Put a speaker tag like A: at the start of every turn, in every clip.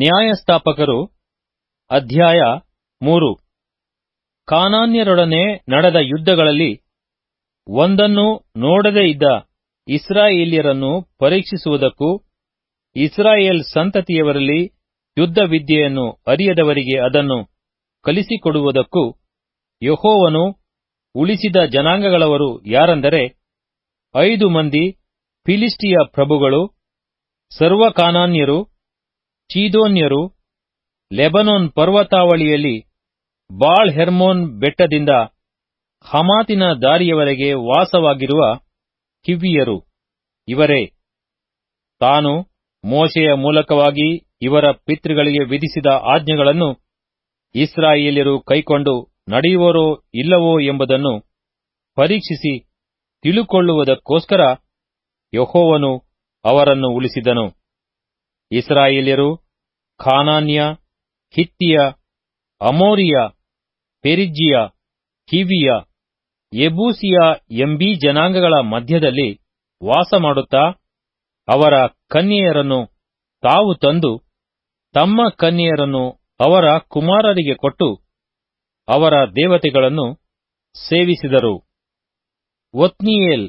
A: ನ್ಯಾಯಸ್ಥಾಪಕರು, ಅಧ್ಯಾಯ ಮೂರು. ಕಾನಾನ್ಯರೊಡನೆ ನಡೆದ ಯುದ್ಧಗಳಲ್ಲಿ ಒಂದನ್ನು ನೋಡದೇ ಇದ್ದ ಇಸ್ರಾಯೇಲಿಯರನ್ನು ಪರೀಕ್ಷಿಸುವುದಕ್ಕೂ ಇಸ್ರಾಯೇಲ್ ಸಂತತಿಯವರಲ್ಲಿ ಯುದ್ಧ ವಿದ್ಯೆಯನ್ನು ಅರಿಯದವರಿಗೆ ಅದನ್ನು ಕಲಿಸಿಕೊಡುವುದಕ್ಕೂ ಯಹೋವನು ಉಳಿಸಿದ ಜನಾಂಗಗಳವರು ಯಾರೆಂದರೆ ಐದು ಮಂದಿ ಫಿಲಿಸ್ಟಿಯ ಪ್ರಭುಗಳು ಸರ್ವ ಕಾನಾನ್ಯರು ಚೀದೋನ್ಯರು ಲೆಬನೋನ್ ಪರ್ವತಾವಳಿಯಲ್ಲಿ ಬಾಳ್ ಹೆರ್ಮೋನ್ ಬೆಟ್ಟದಿಂದ ಹಮಾತಿನ ದಾರಿಯವರೆಗೆ ವಾಸವಾಗಿರುವ ಕಿವಿಯರು ಇವರೇ, ತಾನು ಮೋಶೆಯ ಮೂಲಕವಾಗಿ ಇವರ ಪಿತೃಗಳಿಗೆ ವಿಧಿಸಿದ ಆಜ್ಞೆಗಳನ್ನು ಇಸ್ರಾಯೇಲ್ಯರು ಕೈಕೊಂಡು ನಡೆಯುವರೋ ಇಲ್ಲವೋ ಎಂಬುದನ್ನು ಪರೀಕ್ಷಿಸಿ ತಿಳುಕೊಳ್ಳುವುದಕ್ಕೋಸ್ಕರ ಯಹೋವನು ಅವರನ್ನು ಉಳಿಸಿದನು. ಇಸ್ರಾಯೇಲ್ಯರು ಖಾನಾನ್ಯ ಹಿತ್ತಿಯ, ಅಮೋರಿಯ, ಪೆರಿಜ್ಜಿಯ ಹಿವಿಯ ಎಬೂಸಿಯ ಎಂಬೀ ಜನಾಂಗಗಳ ಮಧ್ಯದಲ್ಲಿ ವಾಸ ಮಾಡುತ್ತಾ ಅವರ ಕನ್ಯೆಯರನ್ನು ತಾವು ತಂದು ತಮ್ಮ ಕನ್ಯೆಯರನ್ನು ಅವರ ಕುಮಾರರಿಗೆ ಕೊಟ್ಟು ಅವರ ದೇವತೆಗಳನ್ನು ಸೇವಿಸಿದರು. ಒತ್ನಿಯೇಲ್,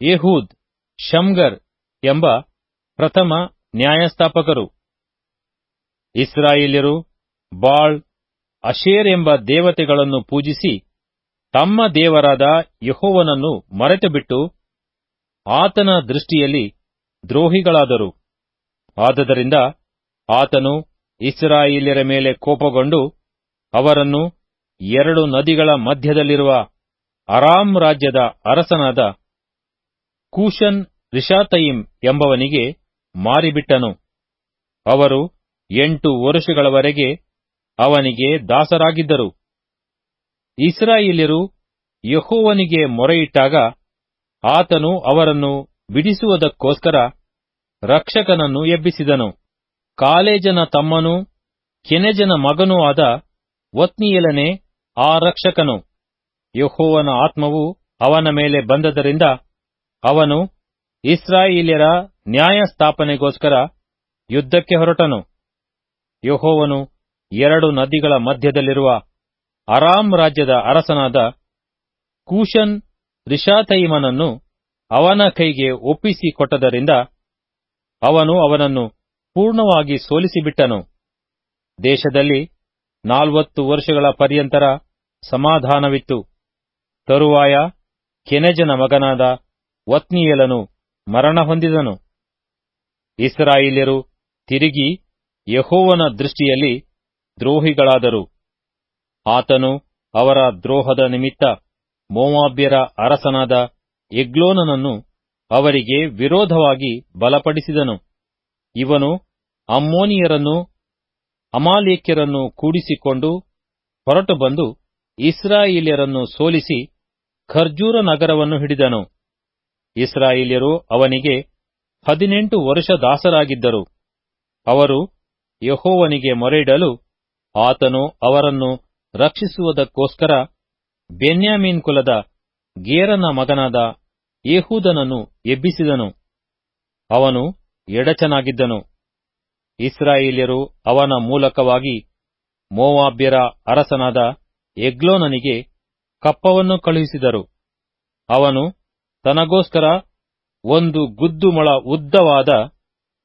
A: ಯೆಹೂದ್, ಶಮ್ಗರ್ ಎಂಬ ಪ್ರಥಮ ನ್ಯಾಯಸ್ಥಾಪಕರು. ಇಸ್ರಾಯೇಲ್ಯರು ಬಾಳ್ ಅಶೇರ್ ಎಂಬ ದೇವತೆಗಳನ್ನು ಪೂಜಿಸಿ ತಮ್ಮ ದೇವರಾದ ಯಹೋವನನ್ನು ಮರೆತುಬಿಟ್ಟು ಆತನ ದೃಷ್ಟಿಯಲ್ಲಿ ದ್ರೋಹಿಗಳಾದರು. ಆದದರಿಂದ ಆತನು ಇಸ್ರಾಯೇಲ್ಯರ ಮೇಲೆ ಕೋಪಗೊಂಡು ಅವರನ್ನು ಎರಡು ನದಿಗಳ ಮಧ್ಯದಲ್ಲಿರುವ ಅರಾಮ್ ರಾಜ್ಯದ ಅರಸನಾದ ಕೂಶನ್ ರಿಷಾತಯಿಮ್ ಎಂಬವನಿಗೆ ಮಾರಿಬಿಟ್ಟನು. ಅವರು ಎಂಟು ವರುಷಗಳವರೆಗೆ ಅವನಿಗೆ ದಾಸರಾಗಿದ್ದರು. ಇಸ್ರಾಯೇಲ್ಯರು ಯಹೋವನಿಗೆ ಮೊರೆಯಿಟ್ಟಾಗ ಆತನು ಅವರನ್ನು ಬಿಡಿಸುವುದಕ್ಕೋಸ್ಕರ ರಕ್ಷಕನನ್ನು ಎಬ್ಬಿಸಿದನು. ಕಾಲೇಜನ ತಮ್ಮನೂ ಕೆನೆಜನ ಮಗನೂ ಆದ ಒತ್ನಿಯೇಲನೇ ಆ ರಕ್ಷಕನು. ಯೆಹೋವನ ಆತ್ಮವು ಅವನ ಮೇಲೆ ಬಂದದರಿಂದ ಅವನು ಇಸ್ರಾಯೇಲ್ಯರ ನ್ಯಾಯಸ್ಥಾಪನೆಗೋಸ್ಕರ ಯುದ್ಧಕ್ಕೆ ಹೊರಟನು. ಯೆಹೋವನು ಎರಡು ನದಿಗಳ ಮಧ್ಯದಲ್ಲಿರುವ ಅರಾಮ್ ರಾಜ್ಯದ ಅರಸನಾದ ಕೂಶನ್ ರಿಷಾತೈಮನನ್ನು ಅವನ ಕೈಗೆ ಒಪ್ಪಿಸಿಕೊಟ್ಟದರಿಂದ ಅವನು ಅವನನ್ನು ಪೂರ್ಣವಾಗಿ ಸೋಲಿಸಿಬಿಟ್ಟನು. ದೇಶದಲ್ಲಿ ನಾಲ್ವತ್ತು ವರ್ಷಗಳ ಪರ್ಯಂತರ ಸಮಾಧಾನವಿತ್ತು. ತರುವಾಯ ಕೆನೆಜನ ಮಗನಾದ ವತ್ನಿಯಲನು ಮರಣ ಹೊಂದಿದನು. ಇಸ್ರಾಯೇಲ್ಯರು ತಿರುಗಿ ಯೆಹೋವನ ದೃಷ್ಟಿಯಲ್ಲಿ ದ್ರೋಹಿಗಳಾದರು. ಆತನು ಅವರ ದ್ರೋಹದ ನಿಮಿತ್ತ ಮೋವಾಬ್ಯರ ಅರಸನಾದ ಎಗ್ಲೋನನನ್ನು ಅವರಿಗೆ ವಿರೋಧವಾಗಿ ಬಲಪಡಿಸಿದನು. ಇವನು ಅಮ್ಮೋನಿಯರನ್ನು, ಅಮಾಲೇಕ್ಯರನ್ನು ಕೂಡಿಸಿಕೊಂಡು ಹೊರಟು ಬಂದು ಇಸ್ರಾಯೇಲ್ಯರನ್ನು ಸೋಲಿಸಿ ಖರ್ಜೂರ ನಗರವನ್ನು ಹಿಡಿದನು. ಇಸ್ರಾಯೇಲ್ಯರು ಅವನಿಗೆ ಹದಿನೆಂಟು ವರ್ಷ ದಾಸರಾಗಿದ್ದರು. ಅವರು ಯೆಹೋವನಿಗೆ ಮೊರೆಯಿಡಲು ಆತನು ಅವರನ್ನು ರಕ್ಷಿಸುವುದಕ್ಕೋಸ್ಕರ ಬೆನ್ಯಾಮೀನ್ ಕುಲದ ಗೇರನ ಮಗನಾದ ಯೇಹೂದನನ್ನು ಎಬ್ಬಿಸಿದನು. ಅವನು ಎಡಚನಾಗಿದ್ದನು. ಇಸ್ರಾಯೇಲ್ಯರು ಅವನ ಮೂಲಕವಾಗಿ ಮೋವಾಬ್ಯರ ಅರಸನಾದ ಎಗ್ಲೋನನಿಗೆ ಕಪ್ಪವನ್ನು ಕಳುಹಿಸಿದರು. ಅವನು ತನಗೋಸ್ಕರ ಒಂದು ಗುದ್ದುಮಳ ಉದ್ದವಾದ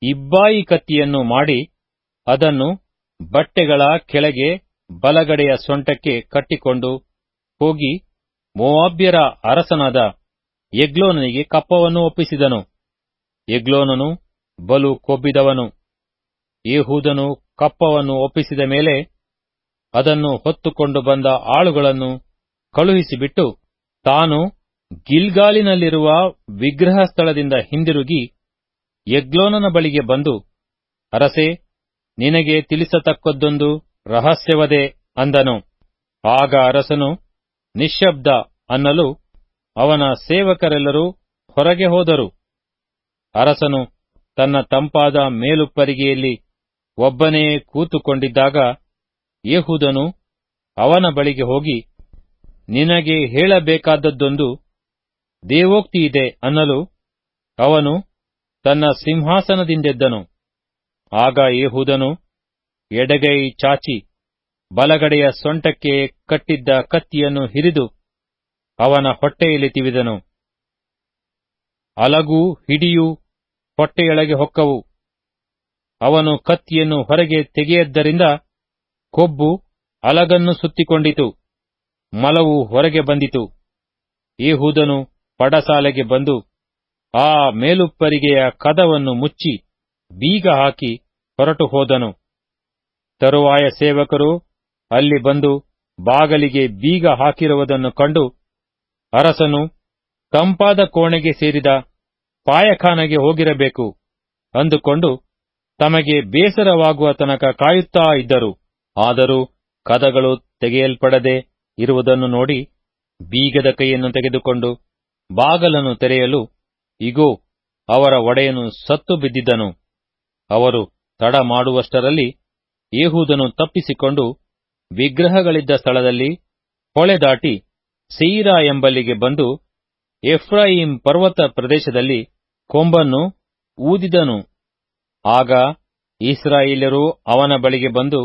A: ಇಬ್ಬಾಯಿ ಕತ್ತಿಯನ್ನು ಮಾಡಿ ಅದನ್ನು ಬಟ್ಟೆಗಳ ಕೆಳಗೆ ಬಲಗಡೆಯ ಸೊಂಟಕ್ಕೆ ಕಟ್ಟಿಕೊಂಡು ಹೋಗಿ ಮೋವಾಬ್ಯರ ಅರಸನಾದ ಎಗ್ಲೋನನಿಗೆ ಕಪ್ಪವನ್ನು ಒಪ್ಪಿಸಿದನು. ಎಗ್ಲೋನನು ಬಲು ಕೊಬ್ಬಿದವನು. ಯೇಹೂದನು ಕಪ್ಪವನ್ನು ಒಪ್ಪಿಸಿದ ಮೇಲೆ ಅದನ್ನು ಹೊತ್ತುಕೊಂಡು ಬಂದ ಆಳುಗಳನ್ನು ಕಳುಹಿಸಿಬಿಟ್ಟು ತಾನು ಗಿಲ್ಗಾಲಿನಲ್ಲಿರುವ ವಿಗ್ರಹ ಸ್ಥಳದಿಂದ ಹಿಂದಿರುಗಿ ಎಗ್ಲೋನನ ಬಳಿಗೆ ಬಂದು, ಅರಸೇ ನಿನಗೆ ತಿಳಿಸತಕ್ಕದ್ದೊಂದು ರಹಸ್ಯವದೆ ಅಂದನು. ಆಗ ಅರಸನು ನಿಶ್ಶಬ್ದ ಅನ್ನಲು ಅವನ ಸೇವಕರೆಲ್ಲರೂ ಹೊರಗೆ ಹೋದರು. ಅರಸನು ತನ್ನ ತಂಪಾದ ಮೇಲುಪ್ಪರಿಗೆಯಲ್ಲಿ ಒಬ್ಬನೇ ಕೂತುಕೊಂಡಿದ್ದಾಗ ಯೇಹುದನು ಅವನ ಬಳಿಗೆ ಹೋಗಿ, ನಿನಗೆ ಹೇಳಬೇಕಾದದ್ದೊಂದು ದೇವೋಕ್ತಿಯಿದೆ ಅನ್ನಲು ಅವನು ತನ್ನ ಸಿಂಹಾಸನದಿಂದೆದ್ದನು. ಆಗ ಯೇಹುದನು, ಎಡಗೈ ಚಾಚಿ, ಬಲಗಡೆಯ ಸೊಂಟಕ್ಕೆ ಕಟ್ಟಿದ್ದ ಕತ್ತಿಯನ್ನು ಹಿರಿದು ಅವನ ಹೊಟ್ಟೆಯಲ್ಲಿ ತಿವಿದನು. ಅಲಗು, ಹಿಡಿಯೂ, ಹೊಟ್ಟೆಯೊಳಗೆ ಹೊಕ್ಕವು. ಅವನು ಕತ್ತಿಯನ್ನು ಹೊರಗೆ ತೆಗೆಯದ್ದರಿಂದ ಕೊಬ್ಬು ಅಲಗನ್ನು ಸುತ್ತಿಕೊಂಡಿತು, ಮಲವು ಹೊರಗೆ ಬಂದಿತು. ಏಹೂದನು ಪಡಸಾಲೆಗೆ ಬಂದು ಆ ಮೇಲುಪ್ಪರಿಗೆಯ ಕದವನ್ನು ಮುಚ್ಚಿ ಬೀಗ ಹಾಕಿ ಹೊರಟು ಹೋದನು. ತರುವಾಯ ಸೇವಕರು ಅಲ್ಲಿ ಬಂದು ಬಾಗಲಿಗೆ ಬೀಗ ಹಾಕಿರುವುದನ್ನು ಕಂಡು ಅರಸನು, ತಂಪಾದ ಕೋಣೆಗೆ ಸೇರಿದ ಪಾಯಖಾನೆಗೆ ಹೋಗಿರಬೇಕು ಅಂದುಕೊಂಡು ತಮಗೆ ಬೇಸರವಾಗುವ ತನಕ ಕಾಯುತ್ತಾ ಇದ್ದರು. ಆದರೂ ಕದಗಳು ತೆಗೆಯಲ್ಪಡದೆ ಇರುವುದನ್ನು ನೋಡಿ ಬೀಗದ ಕೈಯನ್ನು ತೆಗೆದುಕೊಂಡು ಬಾಗಲನ್ನು ತೆರೆಯಲು, ಇಗೋ, ಅವರ ಒಡೆಯನು ಸತ್ತು ಬಿದ್ದಿದ್ದನು. ಅವರು ತಡ ಮಾಡುವಷ್ಟರಲ್ಲಿ ಏಹೂದನು ತಪ್ಪಿಸಿಕೊಂಡು ವಿಗ್ರಹಗಳಿದ್ದ ಸ್ಥಳದಲ್ಲಿ ಹೊಳೆ ದಾಟಿ ಸೀರಾ ಎಂಬಲ್ಲಿಗೆ ಬಂದು ಎಫ್ರಾಯಿಂ ಪರ್ವತ ಪ್ರದೇಶದಲ್ಲಿ ಕೊಂಬನ್ನು ಊದಿದನು. ಆಗ ಇಸ್ರಾಯೇಲ್ಯರು ಅವನ ಬಳಿಗೆ ಬಂದು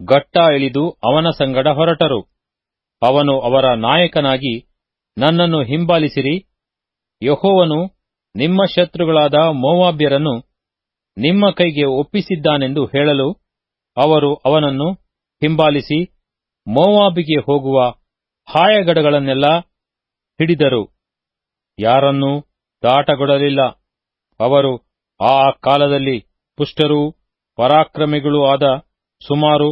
A: ಗಟ್ಟಾ ಇಳಿದು ಅವನ ಸಂಗಡ ಹೊರಟರು. ಅವನು ಅವರ ನಾಯಕನಾಗಿ, ನನ್ನನ್ನು ಹಿಂಬಾಲಿಸಿರಿ, ಯಹೋವನು ನಿಮ್ಮ ಶತ್ರುಗಳಾದ ಮೋವಾಬ್ಯರನ್ನು ನಿಮ್ಮ ಕೈಗೆ ಒಪ್ಪಿಸಿದ್ದಾನೆಂದು ಹೇಳಲು ಅವರು ಅವನನ್ನು ಹಿಂಬಾಲಿಸಿ ಮೋವಾಬಿಗೆ ಹೋಗುವ ಹಾಯಗಡಗಳನ್ನೆಲ್ಲ ಹಿಡಿದರು. ಯಾರನ್ನೂ ದಾಟಗೊಡಲಿಲ್ಲ. ಅವರು ಆ ಕಾಲದಲ್ಲಿ ಪುಷ್ಟರೂ ಪರಾಕ್ರಮಿಗಳೂ ಆದ ಸುಮಾರು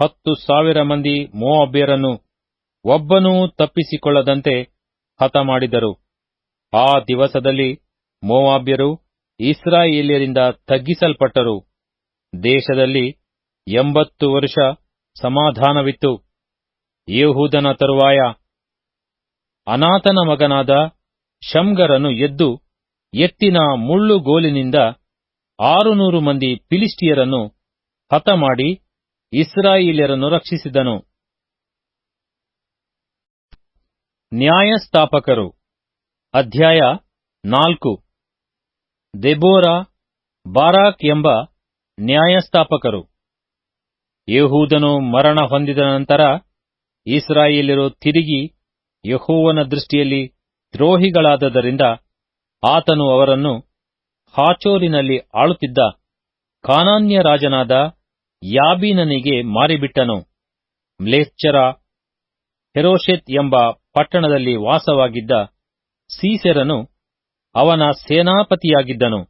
A: ಹತ್ತು ಸಾವಿರ ಮಂದಿ ಮೋವಾಬ್ಯರನ್ನು ಒಬ್ಬನೂ ತಪ್ಪಿಸಿಕೊಳ್ಳದಂತೆ ಹತಮಾಡಿದರು. ಆ ದಿವಸದಲ್ಲಿ ಮೋವಾಬ್ಯರು ಇಸ್ರಾಯೇಲ್ಯರಿಂದ ತಗ್ಗಿಸಲ್ಪಟ್ಟರು. ದೇಶದಲ್ಲಿ ಎಂಬತ್ತು ವರ್ಷ ಸಮಾಧಾನವಿತ್ತು. ಯೇಹೂದನ ತರುವಾಯ ಅನಾಥನ ಮಗನಾದ ಶಂಗರನು ಎದ್ದು ಎತ್ತಿನ ಮುಳ್ಳುಗೋಲಿನಿಂದ ಆರುನೂರು ಮಂದಿ ಫಿಲಿಸ್ಟಿಯರನ್ನು ಹತಮಾಡಿ ಇಸ್ರಾಯೇಲ್ಯರನ್ನು ರಕ್ಷಿಸಿದನು. ನ್ಯಾಯಸ್ಥಾಪಕರು ಅಧ್ಯಾಯ ನಾಲ್ಕು. ದೆಬೋರಾ, ಬಾರಾಕ್ ಎಂಬ ನ್ಯಾಯಸ್ಥಾಪಕರು. ಯಹೂದನು ಮರಣ ಹೊಂದಿದ ನಂತರ ಇಸ್ರಾಯೇಲರು ತಿರುಗಿ ಯಹೋವನ ದೃಷ್ಟಿಯಲ್ಲಿ ದ್ರೋಹಿಗಳಾದದರಿಂದ ಆತನು ಅವರನ್ನು ಹಾಚೋರಿನಲ್ಲಿ ಆಳುತ್ತಿದ್ದ ಕಾನಾನ್ಯ ರಾಜನಾದ ಯಾಬೀನನಿಗೆ ಮಾರಿಬಿಟ್ಟನು. ಮ್ಲೇಚ್ಚರ ಹೆರೋಷೆತ್ ಎಂಬ ಪಟ್ಟಣದಲ್ಲಿ ವಾಸವಾಗಿದ್ದ ಸೀಸೆರನು ಅವನ ಸೇನಾಪತಿಯಾಗಿದ್ದನು.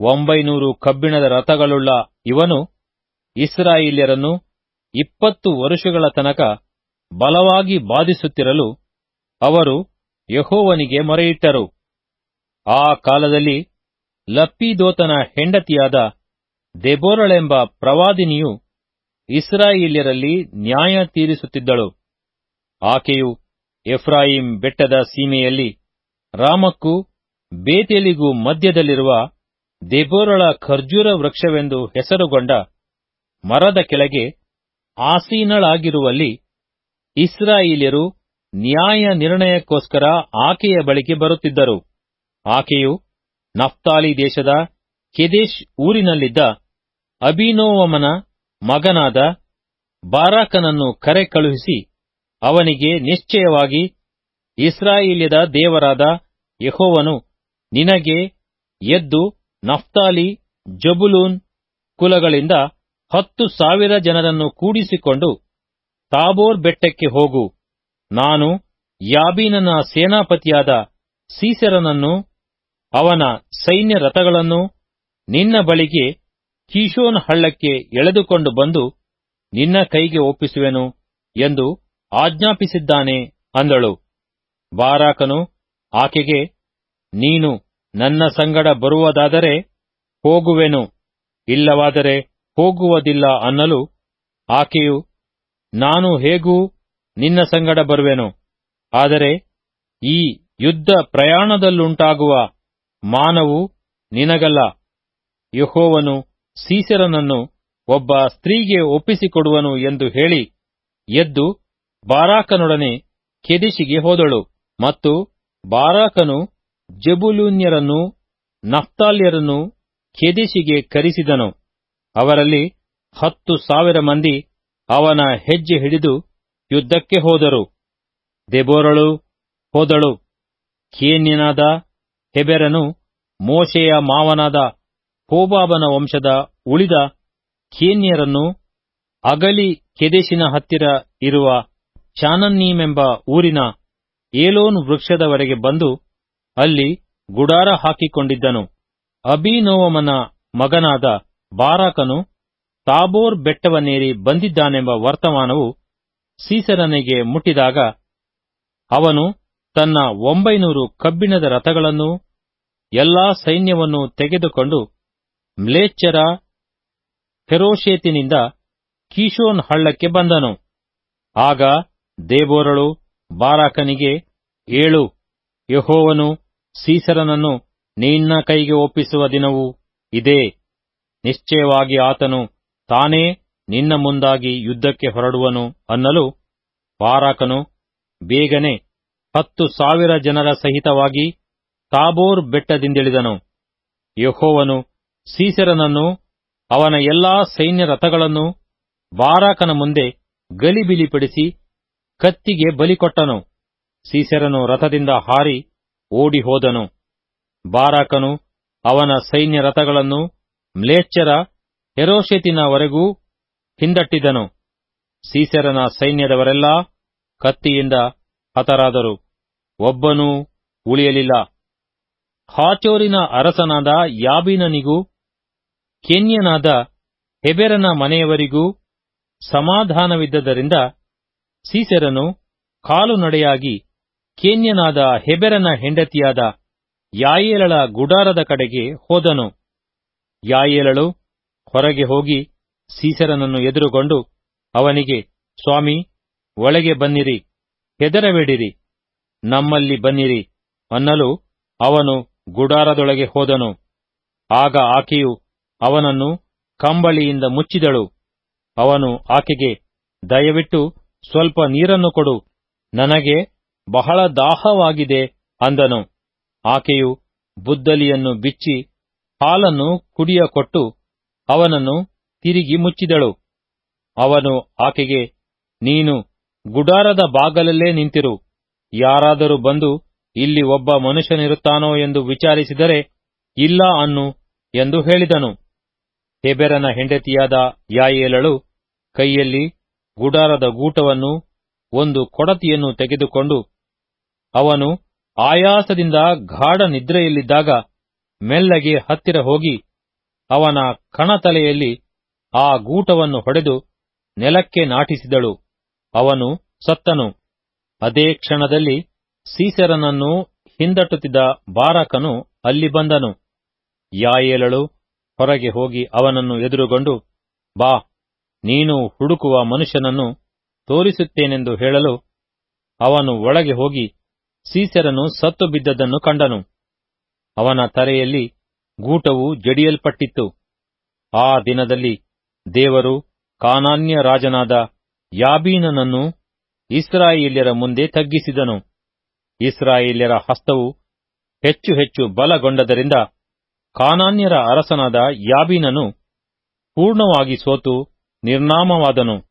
A: ಒಂಬೈನೂರು ಕಬ್ಬಿಣದ ರಥಗಳುಳ್ಳ ಇವನು ಇಸ್ರಾಯೇಲ್ಯರನ್ನು ಇಪ್ಪತ್ತು ವರುಷಗಳ ತನಕ ಬಲವಾಗಿ ಬಾಧಿಸುತ್ತಿರಲು ಅವರು ಯಹೋವನಿಗೆ ಮೊರೆಯಿಟ್ಟರು. ಆ ಕಾಲದಲ್ಲಿ ಲಪ್ಪಿದೋತನ ಹೆಂಡತಿಯಾದ ದೆಬೋರಳೆಂಬ ಪ್ರವಾದಿನಿಯು ಇಸ್ರಾಯೇಲ್ಯರಲ್ಲಿ ನ್ಯಾಯ ತೀರಿಸುತ್ತಿದ್ದಳು. ಆಕೆಯು ಎಫ್ರಾಯಿಂ ಬೆಟ್ಟದ ಸೀಮೆಯಲ್ಲಿ ರಾಮಕ್ಕೂ ಬೇತೇಲಿಗೂ ಮಧ್ಯದಲ್ಲಿರುವ ದೆಬೋರಳ ಖರ್ಜೂರ ವೃಕ್ಷವೆಂದು ಹೆಸರುಗೊಂಡ ಮರದ ಕೆಳಗೆ ಆಸೀನಳಾಗಿರುವಲ್ಲಿ ಇಸ್ರಾಯೇಲ್ಯರು ನ್ಯಾಯ ನಿರ್ಣಯಕ್ಕೋಸ್ಕರ ಆಕೆಯ ಬಳಿಗೆ ಬರುತ್ತಿದ್ದರು. ಆಕೆಯು ನಫ್ತಾಲಿ ದೇಶದ ಕೆದೇಶ್ ಊರಿನಲ್ಲಿದ್ದ ಅಭಿನೋವಮನ ಮಗನಾದ ಬಾರಾಕನನ್ನು ಕರೆ ಕಳುಹಿಸಿ ಅವನಿಗೆ ನಿಶ್ಚಯವಾಗಿ ಇಸ್ರಾಯೇಲ್ಯದ ದೇವರಾದ ಯೆಹೋವನು ನಿನಗೆ ಎದ್ದು ನಫ್ತಾಲಿ, ಜಬುಲೂನ್ ಕುಲಗಳಿಂದ ಹತ್ತು ಸಾವಿರ ಜನರನ್ನು ಕೂಡಿಸಿಕೊಂಡು ತಾಬೋರ್ ಬೆಟ್ಟಕ್ಕೆ ಹೋಗು. ನಾನು ಯಾಬೀನನ ಸೇನಾಪತಿಯಾದ ಸೀಸರನನ್ನು, ಅವನ ಸೈನ್ಯ ರಥಗಳನ್ನು ನಿನ್ನ ಬಳಿಗೆ ಕೀಶೋನ್ ಹಳ್ಳಕ್ಕೆ ಎಳೆದುಕೊಂಡು ಬಂದು ನಿನ್ನ ಕೈಗೆ ಒಪ್ಪಿಸುವೆನು ಎಂದು ಆಜ್ಞಾಪಿಸಿದ್ದಾನೆ ಅಂದಳು. ಬಾರಾಕನು ಆಕೆಗೆ ನೀನು ನನ್ನ ಸಂಗಡ ಬರುವುದಾದರೆ ಹೋಗುವೆನು, ಇಲ್ಲವಾದರೆ ಹೋಗುವುದಿಲ್ಲ ಅನ್ನಲು ಆಕೆಯು, ನಾನು ಹೇಗೂ ನಿನ್ನ ಸಂಗಡ ಬರುವೆನು, ಆದರೆ ಈ ಯುದ್ಧ ಪ್ರಯಾಣದಲ್ಲುಂಟಾಗುವ ಮಾನವು ನಿನಗಲ್ಲ. ಯಹೋವನು ಸೀಸರನನ್ನು ಒಬ್ಬ ಸ್ತ್ರೀಗೆ ಒಪ್ಪಿಸಿಕೊಡುವನು ಎಂದು ಹೇಳಿ ಎದ್ದು ಬಾರಾಕನೊಡನೆ ಕೆದಿಶಿಗೆ ಹೋದಳು ಮತ್ತು ಬಾರಾಕನು ಜಬುಲೂನ್ಯರನ್ನು, ನಫ್ತಾಲ್ಯರನ್ನು ಕೆದಿಶಿಗೆ ಕರೆಸಿದನು. ಅವರಲ್ಲಿ ಹತ್ತು ಸಾವಿರ ಮಂದಿ ಅವನ ಹೆಜ್ಜೆ ಹಿಡಿದು ಯುದ್ಧಕ್ಕೆ ಹೋದರು. ದೆಬೋರಳು ಹೋದಳು. ಕೇನ್ಯನಾದ ಹೆಬೆರನು ಮೋಶೆಯ ಮಾವನಾದ ಹೋಬಾಬನ ವಂಶದ ಉಳಿದ ಕೇನ್ಯರನ್ನು ಅಗಲಿ ಕೆದೇಶಿನ ಹತ್ತಿರ ಇರುವ ಚಾನನ್ನೀಮೆಂಬ ಊರಿನ ಏಲೋನ್ ವೃಕ್ಷದವರೆಗೆ ಬಂದು ಅಲ್ಲಿ ಗುಡಾರ ಹಾಕಿಕೊಂಡಿದ್ದನು. ಅಭಿನೋವಮನ ಮಗನಾದ ಬಾರಾಕನು ತಾಬೋರ್ ಬೆಟ್ಟವನ್ನೇರಿ ಬಂದಿದ್ದಾನೆಂಬ ವರ್ತಮಾನವು ಸೀಸರನಿಗೆ ಮುಟ್ಟಿದಾಗ ಅವನು ತನ್ನ ಒಂಬೈನೂರು ಕಬ್ಬಿಣದ ರಥಗಳನ್ನೂ ಎಲ್ಲಾ ಸೈನ್ಯವನ್ನು ತೆಗೆದುಕೊಂಡು ಮ್ಲೇಚ್ಚರ ಫೆರೋಶೇತಿನಿಂದ ಕೀಶೋನ್ ಹಳ್ಳಕ್ಕೆ ಬಂದನು. ಆಗ ದೇಬೋರಳು ಬಾರಾಕನಿಗೆ ಏಳು, ಯೆಹೋವನು ಸೀಸರನನ್ನು ನಿನ್ನ ಕೈಗೆ ಒಪ್ಪಿಸುವ ದಿನವು ಇದೇ. ನಿಶ್ಚಯವಾಗಿ ಆತನು ತಾನೇ ನಿನ್ನ ಮುಂದಾಗಿ ಯುದ್ಧಕ್ಕೆ ಹೊರಡುವನು ಅನ್ನಲು ಬಾರಾಕನು ಬೇಗನೆ ಹತ್ತು ಸಾವಿರ ಜನರ ಸಹಿತವಾಗಿ ತಾಬೋರ್ ಬೆಟ್ಟದಿಂದಿಳಿದನು. ಯಹೋವನು ಸೀಸರನನ್ನು ಅವನ ಎಲ್ಲಾ ಸೈನ್ಯ ರಥಗಳನ್ನು ಬಾರಾಕನ ಮುಂದೆ ಗಲಿಬಿಲಿಪಡಿಸಿ ಕತ್ತಿಗೆ ಬಲಿಕೊಟ್ಟನು. ಸೀಸರನು ರಥದಿಂದ ಹಾರಿ ಓಡಿ ಹೋದನು ಬಾರಾಕನು ಅವನ ಸೈನ್ಯ ರಥಗಳನ್ನು ಮ್ಲೇಚ್ಛರ ಹೆರೋಶೆತಿನವರೆಗೂ ಹಿಂದಟ್ಟಿದನು. ಸೀಸೆರನ ಸೈನ್ಯದವರೆಲ್ಲ ಕತ್ತಿಯಿಂದ ಹತರಾದರು. ಒಬ್ಬನೂ ಉಳಿಯಲಿಲ್ಲ. ಹಾಚೋರಿನ ಅರಸನಾದ ಯಾಬಿನನಿಗೂ ಕೆನ್ಯನಾದ ಹೆಬೆರನ ಮನೆಯವರಿಗೂ ಸಮಾಧಾನವಿದ್ದರಿಂದ ಸೀಸೆರನು ಕಾಲುನಡೆಯಾಗಿ ಕೇನ್ಯನಾದ ಹೆಬೆರನ ಹೆಂಡತಿಯಾದ ಯಾಯೇಲಳ ಗುಡಾರದ ಕಡೆಗೆ ಹೋದನು. ಯಾಯೇಲಳು ಹೊರಗೆ ಹೋಗಿ ಸೀಸರನನ್ನು ಎದುರುಗೊಂಡು ಅವನಿಗೆ, ಸ್ವಾಮಿ, ಒಳಗೆ ಬನ್ನಿರಿ, ಹೆದರಬೇಡಿರಿ, ನಮ್ಮಲ್ಲಿ ಬನ್ನಿರಿ ಅನ್ನಲು ಅವನು ಗುಡಾರದೊಳಗೆ ಹೋದನು. ಆಗ ಆಕೆಯು ಅವನನ್ನು ಕಂಬಳಿಯಿಂದ ಮುಚ್ಚಿದಳು. ಅವನು ಆಕೆಗೆ, ದಯವಿಟ್ಟು ಸ್ವಲ್ಪ ನೀರನ್ನು ಕೊಡು, ನನಗೆ ಬಹಳ ದಾಹವಾಗಿದೆ ಅಂದನು. ಆಕೆಯು ಬುದ್ದಲಿಯನ್ನು ಬಿಚ್ಚಿ ಹಾಲನ್ನು ಕುಡಿಯ ಕೊಟ್ಟು ಅವನನ್ನು ತಿರುಗಿ ಮುಚ್ಚಿದಳು. ಅವನು ಆಕೆಗೆ, ನೀನು ಗುಡಾರದ ಬಾಗಲಲ್ಲೇ ನಿಂತಿರು. ಯಾರಾದರೂ ಬಂದು ಇಲ್ಲಿ ಒಬ್ಬ ಮನುಷ್ಯನಿರುತ್ತಾನೋ ಎಂದು ವಿಚಾರಿಸಿದರೆ ಇಲ್ಲ ಅನ್ನು ಎಂದು ಹೇಳಿದನು. ಹೆಬೆರನ ಹೆಂಡತಿಯಾದ ಯಾಯೇಲಳು ಕೈಯಲ್ಲಿ ಗುಡಾರದ ಗೂಟವನ್ನು ಒಂದು ಕೊಡತಿಯನ್ನು ತೆಗೆದುಕೊಂಡು ಅವನು ಆಯಾಸದಿಂದ ಗಾಢ ನಿದ್ರೆಯಲ್ಲಿದ್ದಾಗ ಮೆಲ್ಲಗೆ ಹತ್ತಿರ ಹೋಗಿ ಅವನ ಕಣತಲೆಯಲ್ಲಿ ಆ ಗೂಟವನ್ನು ಹೊಡೆದು ನೆಲಕ್ಕೆ ನಾಟಿಸಿದಳು. ಅವನು ಸತ್ತನು. ಅದೇ ಕ್ಷಣದಲ್ಲಿ ಸೀಸರನನ್ನು ಹಿಂದಟ್ಟುತ್ತಿದ್ದ ಬಾರಕನು ಅಲ್ಲಿ ಬಂದನು. ಯಾಯೇಲಳು ಹೊರಗೆ ಹೋಗಿ ಅವನನ್ನು ಎದುರುಗೊಂಡು, ಬಾ, ನೀನು ಹುಡುಕುವ ಮನುಷ್ಯನನ್ನು ತೋರಿಸುತ್ತೇನೆಂದು ಹೇಳಲು ಅವನು ಒಳಗೆ ಹೋಗಿ ಸೀಸೆರನು ಸತ್ತು ಬಿದ್ದದನ್ನು ಕಂಡನು. ಅವನ ತರೆಯಲ್ಲಿ ಗೂಟವು ಜಡಿಯಲ್ಪಟ್ಟಿತ್ತು. ಆ ದಿನದಲ್ಲಿ ದೇವರು ಕಾನಾನ್ಯ ರಾಜನಾದ ಯಾಬೀನನನ್ನು ಇಸ್ರಾಯೇಲ್ಯರ ಮುಂದೆ ತಗ್ಗಿಸಿದನು. ಇಸ್ರಾಯೇಲ್ಯರ ಹಸ್ತವು ಹೆಚ್ಚು ಹೆಚ್ಚು ಬಲಗೊಂಡದರಿಂದ ಕಾನಾನ್ಯರ ಅರಸನಾದ ಯಾಬೀನನು ಪೂರ್ಣವಾಗಿ ಸೋತು ನಿರ್ನಾಮವಾದನು.